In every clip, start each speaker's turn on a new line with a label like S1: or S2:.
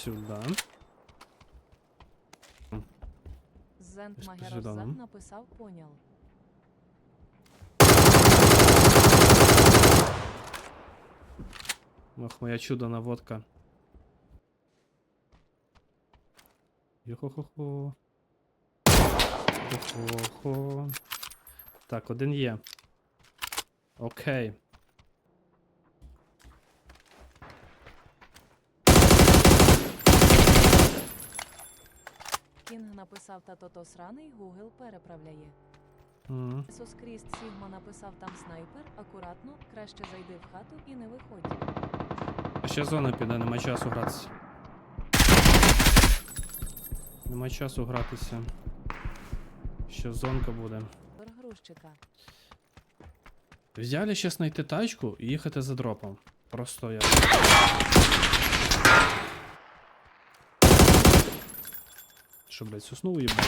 S1: сюда.
S2: Зент. Зент написав понял.
S1: Ох, моя чудо наводка. Йо-хо-хо-хо. Хо-хо-хо. Так, один є. Окей.
S2: Кінг написав та тото сраний, Гугл переправляє.
S1: М.
S2: Ісус Кріст Сігма написав там снайпер, акуратно, краще зайди в хату і не виходь.
S1: А ще зона піде, нема часу гратися. Нема часу гратися. Ще зонка буде.
S2: Грузчика.
S1: Взяли ще знайти тачку і їхати за дропом. Просто я. Що, блядь, соснув їбать?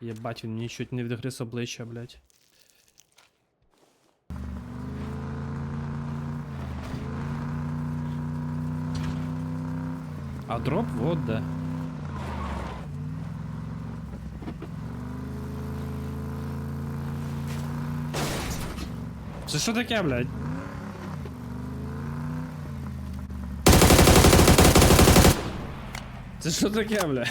S1: Єбать, він мені чуть не відгриз обличчя, блядь. А дроп вот де. Це що таке, блядь? Це що таке, блядь?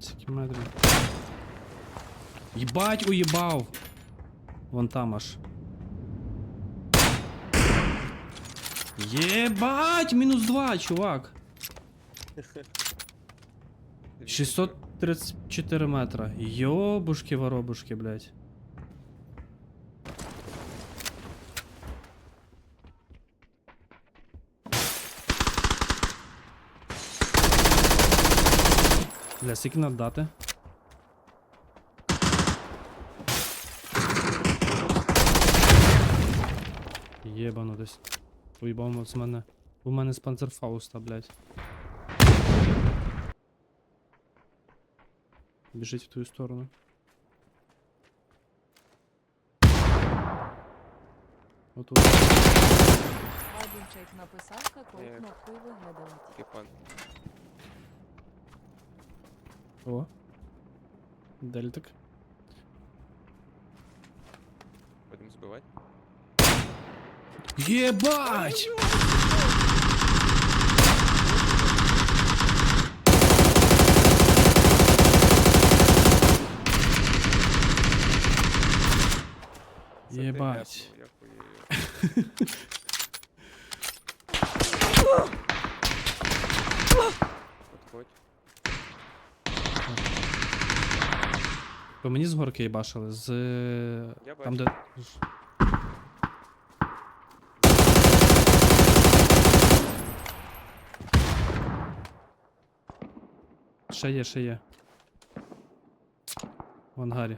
S1: Скільки метрів? Єбать, уїбав! Вон там аж. Єбать, мінус 2, чувак. 634 метра. Йобушки воробушки, блядь. Бля, скільки надо дати? Єбано десь. Уїбав з мене. У мене з панцерфауста, блядь. Біжить в твою сторону. Отут.
S2: Вадінчейк написав, какою
S3: Е.
S2: кнопкою виглядати.
S3: Кипан.
S1: О. Дельтик.
S3: Будемо збивати.
S1: Єбать!
S3: Це
S1: Єбать.
S3: хуєю.
S1: По мені з горки їбашили, з.
S3: Я
S1: Там
S3: бачу.
S1: де. Ще є, ще є. В ангарі.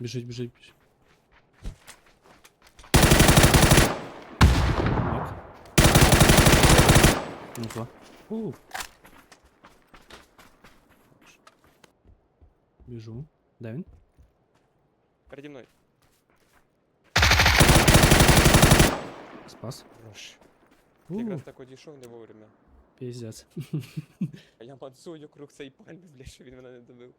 S1: Біжить, біжить, біжить. Нок. Ну, два. У. Біжу. Де він?
S3: Переді мною.
S1: Спас.
S3: Хорош.
S1: У,
S3: Якраз так одійшов не вовремя.
S1: піздець.
S3: А я мансую круг цей пальми, бля, що він мене не добив.